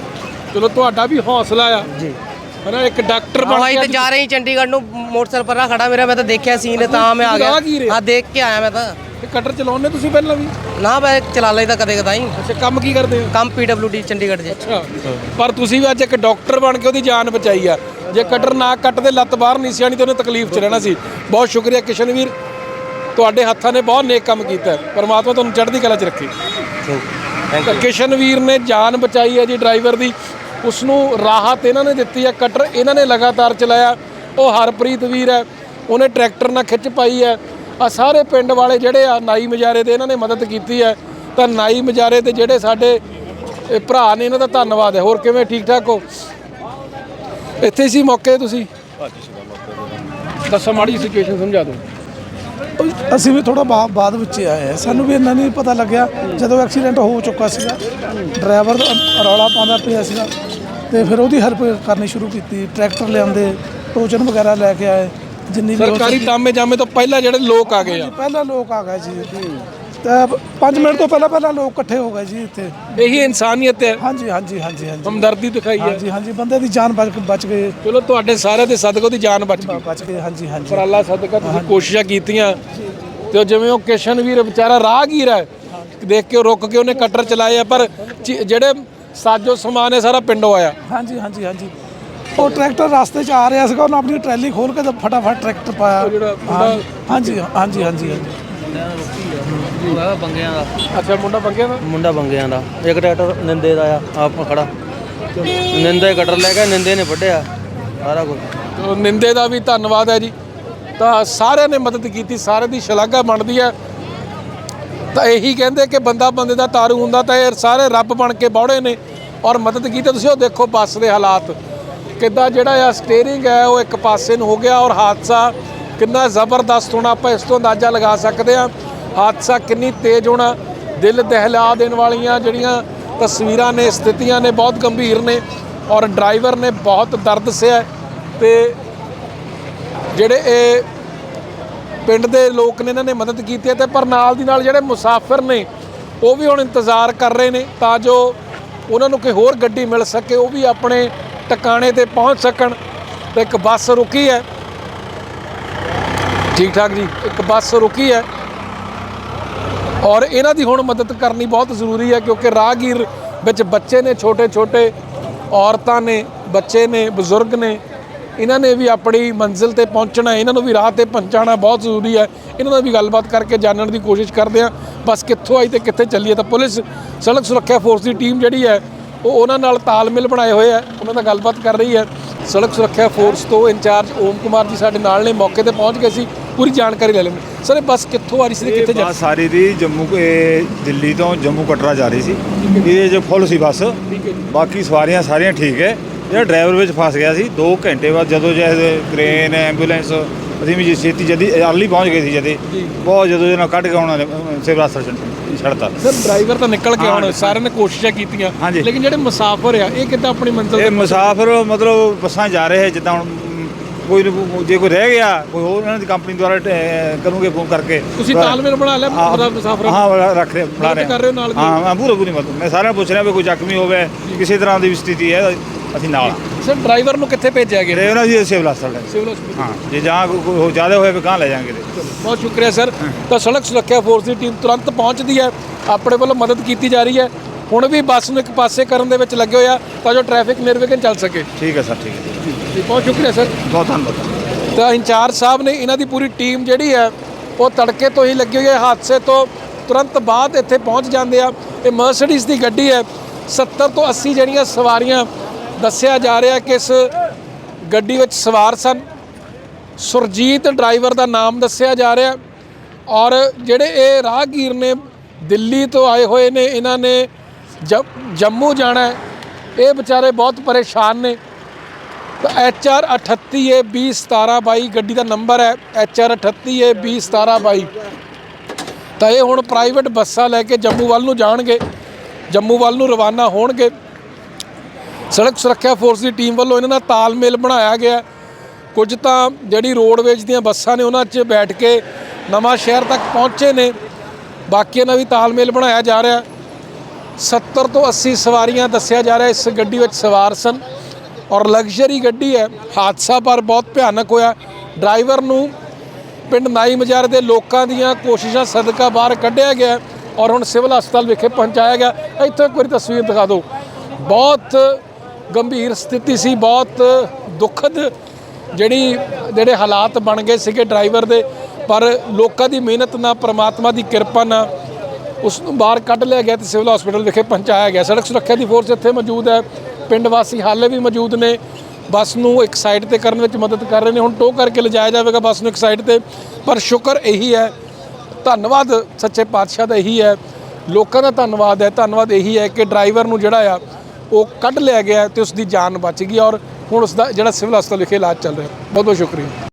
[SPEAKER 1] ਚਲੋ ਤੁਹਾਡਾ ਵੀ ਹੌਸਲਾ ਆ।
[SPEAKER 4] ਜੀ।
[SPEAKER 1] ਹਨਾ ਇੱਕ ਡਾਕਟਰ ਬਣ ਕੇ
[SPEAKER 4] ਤੇ ਜਾ ਰਹੀ ਚੰਡੀਗੜ੍ਹ ਨੂੰ ਮੋਟਰਸਾਈਕਲ ਪਰਾਂ ਖੜਾ ਮੇਰਾ ਮੈਂ ਤਾਂ ਦੇਖਿਆ ਸੀਨ ਤਾਂ ਮੈਂ ਆ
[SPEAKER 1] ਰਾਹ ਕੀ ਰਿਹਾ?
[SPEAKER 4] ਗਿਆ ਆ ਦੇਖ ਕੇ ਆਇਆ ਮੈਂ ਤਾਂ।
[SPEAKER 1] ਤੇ ਕਟਰ ਚਲਾਉਂਦੇ ਤੁਸੀਂ ਪਹਿਲਾਂ ਵੀ?
[SPEAKER 4] ਨਾ ਮੈਂ ਚਲਾ ਲਈਦਾ ਕਦੇ ਕਦਾਈ।
[SPEAKER 1] ਅੱਛਾ ਕੰਮ ਕੀ ਕਰਦੇ ਹੋ?
[SPEAKER 4] ਕੰਮ ਪੀਡਬਲਯੂਡੀ ਚੰਡੀਗੜ੍ਹ 'ਚ।
[SPEAKER 1] ਅੱਛਾ ਪਰ ਤੁਸੀਂ ਵੀ ਅੱਜ ਇੱਕ ਡਾਕਟਰ ਬਣ ਕੇ ਉਹਦੀ ਜਾਨ ਬਚਾਈ ਆ। ਜੇ ਕਟਰ ਨਾ ਕੱਟਦੇ ਲੱਤ ਬਾਹਰ ਨਹੀਂ ਸੀ ਆਣੀ ਤੇ ਉਹਨੇ ਤਕਲੀਫ 'ਚ ਰਹਿਣਾ ਸੀ। ਬਹੁਤ ਸ਼ੁਕਰੀਆ ਕਿਸ਼ਨ ਵੀਰ ਤੁਹਾਡੇ ਹੱਥਾਂ ਨੇ ਬਹੁਤ ਨੇਕ ਕੰਮ ਕੀਤਾ ਹੈ। ਪਰਮਾਤਮਾ ਤੁਹਾਨੂੰ ਚੜ੍ਹਦੀ ਕਲਾ 'ਚ ਰੱਖੇ।
[SPEAKER 4] ਥੈਂਕ
[SPEAKER 1] ਤਾਂ ਕਿਸ਼ਨ ਵੀਰ ਨੇ ਜਾਨ ਬਚਾਈ ਹੈ ਜੀ ਡਰਾਈਵਰ ਦੀ। ਉਸ ਨੂੰ ਰਾਹਤ ਇਹਨਾਂ ਨੇ ਦਿੱਤੀ ਹੈ ਕਟਰ ਇਹਨਾਂ ਨੇ ਲਗਾਤਾਰ ਚਲਾਇਆ। ਉਹ ਹਰਪ੍ਰੀਤ ਵੀਰ ਹੈ ਉਹਨੇ ਟਰੈਕਟਰ ਨਾਲ ਖਿੱਚ ਪਾਈ ਹੈ। ਆ ਸਾਰੇ ਪਿੰਡ ਵਾਲੇ ਜਿਹੜੇ ਆ ਨਾਈ ਮਜਾਰੇ ਦੇ ਇਹਨਾਂ ਨੇ ਮਦਦ ਕੀਤੀ ਹੈ। ਤਾਂ ਨਾਈ ਮਜਾਰੇ ਦੇ ਜਿਹੜੇ ਸਾਡੇ ਇਹ ਭਰਾ ਨੇ ਇਹਨਾਂ ਦਾ ਧੰਨਵਾਦ ਹੈ। ਹੋਰ ਕਿਵੇਂ ਠੀਕ ਠਾਕ ਹੋ? ਇੱਥੇ ਸੀ ਮੌਕੇ ਤੇ ਤੁਸੀਂ? ਦੱਸੋ ਮਾੜੀ ਸਿਚੁਏਸ਼ਨ ਸਮਝਾ ਦਿਓ।
[SPEAKER 3] ਅਸੀਂ ਵੀ ਥੋੜਾ ਬਾਅਦ ਵਿੱਚ ਆਏ ਆ ਸਾਨੂੰ ਵੀ ਇੰਨਾ ਨਹੀਂ ਪਤਾ ਲੱਗਿਆ ਜਦੋਂ ਐਕਸੀਡੈਂਟ ਹੋ ਚੁੱਕਾ ਸੀਗਾ। ਡਰਾਈਵਰ ਰੌਲਾ ਪਾਉਂਦਾ ਪਿਆ ਸੀਗਾ ਤੇ ਫਿਰ ਉਹਦੀ ਹੈਲਪ ਕਰਨੀ ਸ਼ੁਰੂ ਕੀਤੀ। ਟਰੈਕਟਰ ਲਿਆਂਦੇ ਟੋਚਨ ਵਗੈਰਾ ਲੈ ਕੇ ਆਏ। ਜਿੰਨੀ
[SPEAKER 1] ਸਰਕਾਰੀ ਤਾਮੇ ਜਾਮੇ ਤੋਂ ਪਹਿਲਾਂ ਜਿਹੜੇ ਲੋਕ ਆ ਗਏ ਆ।
[SPEAKER 3] ਪਹਿਲਾਂ ਲੋਕ ਆ ਗਏ ਜੀ ਤੇ 5 ਮਿੰਟ ਤੋਂ ਪਹਿਲਾਂ ਪਹਿਲਾਂ ਲੋਕ ਇਕੱਠੇ ਹੋ ਗਏ ਜੀ ਇੱਥੇ।
[SPEAKER 1] ਇਹੀ ਇਨਸਾਨੀਅਤ ਹੈ।
[SPEAKER 3] ਹਾਂਜੀ ਹਾਂਜੀ ਹਾਂਜੀ ਹਾਂਜੀ।
[SPEAKER 1] ਹਮਦਰਦੀ ਦਿਖਾਈ ਹੈ।
[SPEAKER 3] ਹਾਂਜੀ ਹਾਂਜੀ ਬੰਦੇ ਦੀ ਜਾਨ ਬਚ ਬਚ ਗਏ
[SPEAKER 1] ਚਲੋ ਤੁਹਾਡੇ ਸਾਰਿਆਂ ਦੇ ਸਦਕਾ ਉਹਦੀ ਜਾਨ ਬਚ ਗਈ।
[SPEAKER 3] ਬਚ ਗਏ ਹਾਂਜੀ ਹਾਂਜੀ।
[SPEAKER 1] ਪਰ ਅੱਲਾ ਸਦਕਾ ਤੁਸੀਂ ਕੋਸ਼ਿਸ਼ਾਂ ਕੀਤੀਆਂ। ਤੇ ਜਿਵੇਂ ਉਹ ਕਿਸ਼ਨ ਵੀਰ ਵਿਚਾਰਾ ਰਾਹਗੀਰ ਹੈ ਦੇਖ ਕੇ ਉਹ ਰੁਕ ਕੇ ਉਹਨੇ ਕਟਰ ਚਲਾਏ ਆ ਪਰ ਜਿਹੜੇ ਸਾਜੋ ਸਮਾਨ ਹੈ ਸਾਰਾ ਪਿੰਡੋਂ ਆਇਆ।
[SPEAKER 3] ਹਾਂਜੀ ਹਾਂਜੀ ਹਾਂਜੀ। ਉਹ ਟਰੈਕਟਰ ਰਸਤੇ 'ਚ ਆ ਰਿਹਾ ਸੀਗਾ ਉਹਨੇ ਆਪਣੀ ਟਰੈਲੀ ਖੋਲ ਕੇ ਫਟਾਫਟ ਟਰੈਕਟਰ ਪਾਇਆ।
[SPEAKER 1] ਉਹ ਜਿਹੜਾ
[SPEAKER 3] ਹਾਂ- ਹਾਂਜੀ। ਹਾਂਜੀ ਹਾਂਜੀ ਹਾਂਜੀ
[SPEAKER 4] ਮੁੰਡਾ ਬੰਗਿਆਂ ਦਾ।
[SPEAKER 1] ਅੱਛਾ ਮੁੰਡਾ ਬੰਗਿਆ ਦਾ?
[SPEAKER 4] ਮੁੰਡਾ ਬੰਗਿਆਂ ਦਾ। ਇੱਕ ਟਰੈਕਟਰ ਨਿੰਦੇ ਦਾ ਆ ਆਪ ਖੜਾ। ਨਿੰਦੇ ਕਟਰ ਲੈ ਕੇ ਨਿੰਦੇ ਨੇ ਵੱਢਿਆ। ਸਾਰਾ ਕੁਝ
[SPEAKER 1] ਤੇ ਉਹ ਨਿੰਦੇ ਦਾ ਵੀ ਧੰਨਵਾਦ ਹੈ ਜੀ। ਤਾਂ ਸਾਰਿਆਂ ਨੇ ਮਦਦ ਕੀਤੀ ਸਾਰੇ ਦੀ ਸ਼ਲਾਘਾ ਬਣਦੀ ਹੈ। ਤਾਂ ਇਹੀ ਕਹਿੰਦੇ ਕਿ ਬੰਦਾ ਬੰਦੇ ਦਾ ਤਾਰੂ ਹੁੰਦਾ ਤਾਂ ਇਹ ਸਾਰੇ ਰੱਬ ਬਣ ਕੇ ਬੌੜੇ ਨੇ ਔਰ ਮਦਦ ਕੀਤੀ। ਤੁਸੀਂ ਉਹ ਦੇਖੋ ਬੱਸ ਦੇ ਹਾਲਾਤ। ਕਿੱਦਾਂ ਜਿਹੜਾ ਆ ਸਟੀਅਰਿੰਗ ਹੈ ਉਹ ਇੱਕ ਪਾਸੇ ਨੂੰ ਹੋ ਗਿਆ ਔਰ ਹਾਦਸਾ ਕਿੰਨਾ ਜ਼ਬਰਦਸਤ ਹੋਣਾ, ਆਪਾਂ ਇਸ ਤੋਂ ਅੰਦਾਜ਼ਾ ਲਗਾ ਸਕਦੇ ਹਾਂ। ਹਾਦਸਾ ਕਿੰਨੀ ਤੇਜ਼ ਹੋਣਾ, ਦਿਲ ਦਹਿਲਾ ਦੇਣ ਵਾਲੀਆਂ ਜਿਹੜੀਆਂ ਤਸਵੀਰਾਂ ਨੇ, ਸਥਿਤੀਆਂ ਨੇ, ਬਹੁਤ ਗੰਭੀਰ ਨੇ ਔਰ ਡਰਾਈਵਰ ਨੇ ਬਹੁਤ ਦਰਦ ਸਿਆ ਤੇ ਜਿਹੜੇ ਇਹ ਪਿੰਡ ਦੇ ਲੋਕ ਨੇ, ਇਹਨਾਂ ਨੇ ਮਦਦ ਕੀਤੀ ਹੈ ਤੇ ਪਰ ਨਾਲ ਦੀ ਨਾਲ ਜਿਹੜੇ ਮੁਸਾਫਿਰ ਨੇ, ਉਹ ਵੀ ਹੁਣ ਇੰਤਜ਼ਾਰ ਕਰ ਰਹੇ ਨੇ ਤਾਂ ਜੋ ਉਹਨਾਂ ਨੂੰ ਕੋਈ ਹੋਰ ਗੱਡੀ ਮਿਲ ਸਕੇ, ਉਹ ਵੀ ਆਪਣੇ ਟਿਕਾਣੇ ਤੇ ਪਹੁੰਚ ਸਕਣ ਤੇ ਇੱਕ ਬੱਸ ਰੁਕੀ ਹੈ। ਠੀਕ ਠਾਕ ਜੀ। ਇੱਕ ਬੱਸ ਰੁਕੀ ਹੈ। ਔਰ ਇਹਨਾਂ ਦੀ ਹੁਣ ਮਦਦ ਕਰਨੀ ਬਹੁਤ ਜ਼ਰੂਰੀ ਹੈ ਕਿਉਂਕਿ ਰਾਹਗੀਰ ਵਿੱਚ ਬੱਚੇ ਨੇ ਛੋਟੇ ਛੋਟੇ ਔਰਤਾਂ ਨੇ, ਬੱਚੇ ਨੇ, ਬਜ਼ੁਰਗ ਨੇ, ਇਹਨਾਂ ਨੇ ਵੀ ਆਪਣੀ ਮੰਜ਼ਿਲ ਤੇ ਪਹੁੰਚਣਾ ਇਹਨਾਂ ਨੂੰ ਵੀ ਰਾਹ ਤੇ ਪਹੁੰਚਾਉਣਾ ਬਹੁਤ ਜ਼ਰੂਰੀ ਹੈ। ਇਹਨਾਂ ਨਾਲ ਵੀ ਗੱਲਬਾਤ ਕਰਕੇ ਜਾਣਨ ਦੀ ਕੋਸ਼ਿਸ਼ ਕਰਦੇ ਹਾਂ। ਬਸ ਕਿੱਥੋਂ ਆਈ ਤੇ ਕਿੱਥੇ ਚੱਲੀਏ ਤਾਂ ਪੁਲਿਸ, ਸੜਕ ਸੁਰੱਖਿਆ ਫੋਰਸ ਦੀ ਟੀਮ ਜਿਹੜੀ ਹੈ, ਉਹ ਉਹਨਾਂ ਨਾਲ ਤਾਲਮੇਲ ਬਣਾਏ ਹੋਏ ਹੈ। ਉਹਨਾਂ ਨਾਲ ਗੱਲਬਾਤ ਕਰ ਰਹੀ ਹੈ। ਸੜਕ ਸੁਰੱਖਿਆ ਫੋਰਸ ਤੋਂ ਇੰਚਾਰਜ ਓਮ ਕੁਮਾਰ ਜੀ ਸਾਡੇ ਨਾਲ ਨੇ, ਮੌਕੇ ਤੇ ਪਹੁੰਚ ਗਏ ਸੀ। ਪੂਰੀ ਜਾਣਕਾਰੀ ਲੈ ਲੈਂਦੇ। ਸਰ ਇਹ ਬੱਸ ਕਿੱਥੋਂ ਆ ਰਹੀ ਸੀ ਤੇ ਕਿੱਥੇ
[SPEAKER 5] ਇਹ
[SPEAKER 1] ਜਾ
[SPEAKER 5] ਬੱਸ ਸਾਰੀ ਦੀ ਜੰਮੂ ਇਹ ਦਿੱਲੀ ਤੋਂ ਜੰਮੂ ਕਟਰਾ ਜਾ ਰਹੀ ਸੀ। ਇਹ ਜੋ। ਫੁੱਲ ਸੀ ਬੱਸ। ਬਾਕੀ ਸਵਾਰੀਆਂ ਸਾਰੀਆਂ ਠੀਕ ਹੈ। ਜਿਹੜਾ ਡਰਾਈਵਰ ਵਿੱਚ ਫਸ ਗਿਆ ਸੀ 2 ਘੰਟੇ ਬਾਅਦ ਜਦੋਂ ਜੇ ਕ੍ਰੇਨ ਐਂਬੂਲੈਂਸ ਅਸੀਂ ਵੀ ਜੀ ਛੇਤੀ ਜਦੀ ਅਰਲੀ ਪਹੁੰਚ ਗਏ ਸੀ ਜਦੇ ਬਹੁਤ ਜਦੋਂ ਇਹਨਾਂ ਕੱਢ ਕੇ ਉਹਨਾਂ ਨੇ ਅਹ, ਸਿਵਲ ਹਸਪਤਾਲ ਛੱਡਤਾ।
[SPEAKER 1] ਸਰ ਡਰਾਈਵਰ ਤਾਂ ਨਿਕਲ ਕੇ
[SPEAKER 5] ਹਾਂ,
[SPEAKER 1] ਆਉਣ ਸਾਰਿਆਂ ਨੇ ਕੋਸ਼ਿਸ਼ਾਂ ਕੀਤੀਆਂ।
[SPEAKER 5] ਹਾਂਜੀ।
[SPEAKER 1] ਲੇਕਿਨ ਜਿਹੜੇ ਮੁਸਾਫਰ ਆ ਇਹ ਕਿੱਦਾਂ ਆਪਣੀ ਮੰਜ਼ਿਲ
[SPEAKER 5] ਇਹ ਮੁਸਾਫਰ ਮਤਲਬ ਬੱਸਾਂ ਜਾ ਰਹੇ ਜਿੱਦਾਂ ਹੁਣ ਕੋਈ ਨਾ ਜੇ ਕੋਈ ਰਹਿ ਗਿਆ ਕੋਈ ਹੋਰ ਇਹਨਾਂ ਦੀ ਕੰਪਨੀ ਦੁਆਰਾ ਕਰੂਗੇ ਫੋਨ ਕਰਕੇ।
[SPEAKER 1] ਤੁਸੀਂ ਤਾਲਮੇਲ ਬਣਾ ਲਿਆ ਮਤਲਬ ਮੁਸਾਫਰਾਂ
[SPEAKER 5] ਹਾਂ ਰੱਖ ਰਹੇ ਬਣਾ ਰਹੇ
[SPEAKER 1] ਕਰ ਰਹੇ ਹੋ ਨਾਲ ਦੀ?
[SPEAKER 5] ਹਾਂ ਹਾਂ ਪੂਰਾ ਪੂਰੀ ਮਦਦ। ਮੈਂ ਸਾਰਿਆਂ ਨੂੰ ਪੁੱਛ ਰਿਹਾ ਵੀ ਕੋਈ ਜ਼ਖਮੀ ਹੋਵੇ ਕਿਸੇ ਤਰ੍ਹਾਂ ਦੀ ਵੀ ਸਥਿਤੀ ਹੈ ਅਸੀਂ ਨਾਲ।
[SPEAKER 1] ਸਰ ਡਰਾਈਵਰ ਨੂੰ ਕਿੱਥੇ ਭੇਜਿਆ ਗਿਆ?
[SPEAKER 5] ਉਹਨਾਂ ਦੀ ਸਿਵਲ ਹਸਪਤਾਲ ਹੈ।
[SPEAKER 1] ਸਿਵਲ ਹਸਪੀਟਲ
[SPEAKER 5] ਹਾਂ ਜੇ ਜਾਂ ਕੋਈ ਕੋਈ ਜ਼ਿਆਦਾ ਹੋਇਆ ਵੀ ਕਹਾਂ ਲੈ ਜਾਾਂਗੇ
[SPEAKER 1] ਬਹੁਤ ਸ਼ੁਕਰੀਆ ਸਰ। ਤਾਂ ਸੜਕ ਸੁਰੱਖਿਆ ਫੋਰਸ ਦੀ ਟੀਮ ਤੁਰੰਤ ਪਹੁੰਚਦੀ ਹੈ। ਆਪਣੇ ਵੱਲੋਂ ਮਦਦ ਕੀਤੀ ਜਾ ਰਹੀ ਹੈ। ਹੁਣ ਵੀ ਬੱਸ ਨੂੰ ਇੱਕ ਪਾਸੇ ਕਰਨ ਦੇ ਵਿੱਚ ਲੱਗੇ ਹੋਇਆ ਤਾਂ ਜੋ ਟ੍ਰੈਫਿਕ ਨਿਰਵਿਘਨ ਚੱਲ ਸਕੇ।
[SPEAKER 5] ਠੀਕ ਹੈ ਸਰ ਠੀਕ ਹੈ
[SPEAKER 1] ਜੀ ਬਹੁਤ ਸ਼ੁਕਰੀਆ ਸਰ।
[SPEAKER 5] ਬਹੁਤ ਧੰਨਵਾਦ।
[SPEAKER 1] ਤਾਂ ਇੰਚਾਰਜ ਸਾਹਿਬ ਨੇ ਇਹਨਾਂ ਦੀ ਪੂਰੀ ਟੀਮ ਜਿਹੜੀ ਹੈ ਉਹ ਤੜਕੇ ਤੋਂ ਹੀ ਲੱਗੀ ਹੋਈ ਹੈ ਹਾਦਸੇ ਤੋਂ ਤੁਰੰਤ ਬਾਅਦ ਇੱਥੇ ਪਹੁੰਚ ਜਾਂਦੇ ਆ। ਇਹ ਮਰਸੀਡੀਜ਼ ਦੀ ਗੱਡੀ ਹੈ 70 ਤੋਂ 80 ਜਿਹੜੀਆਂ ਸਵਾਰੀਆਂ ਦੱਸਿਆ ਜਾ ਰਿਹਾ ਕਿ ਇਸ ਗੱਡੀ ਵਿੱਚ ਸਵਾਰ ਸਨ। ਸੁਰਜੀਤ ਡਰਾਈਵਰ ਦਾ ਨਾਮ ਦੱਸਿਆ ਜਾ ਰਿਹਾ ਔਰ ਜਿਹੜੇ ਇਹ ਰਾਹਗੀਰ ਨੇ ਦਿੱਲੀ ਤੋਂ ਆਏ ਹੋਏ ਨੇ ਇਹਨਾਂ ਨੇ ਜੰਮੂ ਜਾਣਾ ਇਹ ਵਿਚਾਰੇ ਬਹੁਤ ਪਰੇਸ਼ਾਨ ਨੇ। ਤਾਂ ਐਚ ਆਰ 38 ਏ 201722 ਗੱਡੀ ਦਾ ਨੰਬਰ ਹੈ, ਐਚ ਆਰ 38 ਏ 201722 ਤਾਂ ਇਹ ਹੁਣ ਪ੍ਰਾਈਵੇਟ ਬੱਸਾਂ ਲੈ ਕੇ ਜੰਮੂ ਵੱਲ ਨੂੰ ਜਾਣਗੇ, ਜੰਮੂ ਵੱਲ ਨੂੰ ਰਵਾਨਾ ਹੋਣਗੇ। ਸੜਕ ਸੁਰੱਖਿਆ ਫੋਰਸ ਦੀ ਟੀਮ ਵੱਲੋਂ ਇਹਨਾਂ ਨਾਲ ਤਾਲਮੇਲ ਬਣਾਇਆ ਗਿਆ ਕੁਝ ਤਾਂ ਜਿਹੜੀ ਰੋਡਵੇਜ ਦੀਆਂ ਬੱਸਾਂ ਨੇ, ਉਹਨਾਂ 'ਚ ਬੈਠ ਕੇ ਨਵਾਂ ਸ਼ਹਿਰ ਤੱਕ ਪਹੁੰਚੇ ਨੇ। ਬਾਕੀਆਂ ਨਾਲ ਵੀ ਤਾਲਮੇਲ ਬਣਾਇਆ ਜਾ ਰਿਹਾ 70 ਤੋਂ 80 ਸਵਾਰੀਆਂ ਦੱਸਿਆ ਜਾ ਰਿਹਾ, ਇਸ ਗੱਡੀ ਵਿੱਚ ਸਵਾਰ ਸਨ ਔਰ ਲਗਜ਼ਰੀ ਗੱਡੀ ਹੈ। ਹਾਦਸਾ ਪਰ ਬਹੁਤ ਭਿਆਨਕ ਹੋਇਆ। ਡਰਾਈਵਰ ਨੂੰ ਪਿੰਡ ਨਾਈ ਮਜਾਰ ਦੇ ਲੋਕਾਂ ਦੀਆਂ ਕੋਸ਼ਿਸ਼ਾਂ ਸਦਕਾ ਬਾਹਰ ਕੱਢਿਆ ਗਿਆ ਔਰ ਹੁਣ ਸਿਵਲ ਹਸਪਤਾਲ ਵਿਖੇ ਪਹੁੰਚਾਇਆ ਗਿਆ। ਇੱਥੋਂ ਇੱਕ ਵਾਰੀ ਤਸਵੀਰ ਦਿਖਾ ਦਿਓ। ਬਹੁਤ ਗੰਭੀਰ ਸਥਿਤੀ ਸੀ, ਬਹੁਤ ਦੁਖਦ ਜਿਹੜੀ ਜਿਹੜੇ ਹਾਲਾਤ ਬਣ ਗਏ ਸੀਗੇ ਡਰਾਈਵਰ ਦੇ, ਪਰ ਲੋਕਾਂ ਦੀ ਮਿਹਨਤ ਨਾਲ, ਪ੍ਰਮਾਤਮਾ ਦੀ ਕਿਰਪਾ ਨਾਲ ਉਸ ਨੂੰ ਬਾਹਰ ਕੱਢ ਲਿਆ ਗਿਆ ਤੇ ਸਿਵਲ ਹਸਪੀਟਲ ਵਿਖੇ ਪਹੁੰਚਾਇਆ ਗਿਆ। ਸੜਕ ਸੁਰੱਖਿਆ ਦੀ ਫੋਰਸ ਇੱਥੇ ਮੌਜੂਦ ਹੈ। ਪਿੰਡ ਵਾਸੀ ਹਾਲੇ ਵੀ ਮੌਜੂਦ ਨੇ। ਬੱਸ ਨੂੰ ਇੱਕ ਸਾਈਡ ਤੇ ਕਰਨ ਵਿੱਚ ਮਦਦ ਕਰ ਰਹੇ ਨੇ। ਹੁਣ ਟੋ ਕਰਕੇ ਲਿਜਾਇਆ ਜਾਵੇਗਾ ਬੱਸ ਨੂੰ ਇੱਕ ਸਾਈਡ ਤੇ। ਪਰ ਸ਼ੁਕਰ ਇਹੀ ਹੈ। ਧੰਨਵਾਦ ਸੱਚੇ ਪਾਤਸ਼ਾਹ ਦਾ ਇਹੀ ਹੈ। ਲੋਕਾਂ ਦਾ ਧੰਨਵਾਦ ਹੈ। ਧੰਨਵਾਦ ਇਹੀ ਹੈ ਕਿ ਡਰਾਈਵਰ ਨੂੰ ਜਿਹੜਾ ਆ, ਉਹ ਕੱਢ ਲਿਆ ਗਿਆ ਤੇ ਉਸ ਦੀ ਜਾਨ ਬਚ ਗਈ ਔਰ ਹੁਣ ਉਸ ਦਾ ਜਿਹੜਾ ਸਿਵਲ ਹਸਪਤਾਲ ਵਿਖੇ ਇਲਾਜ ਚੱਲ ਰਿਹਾ। ਬਹੁਤ ਬਹੁਤ ਸ਼ੁਕਰੀਆ।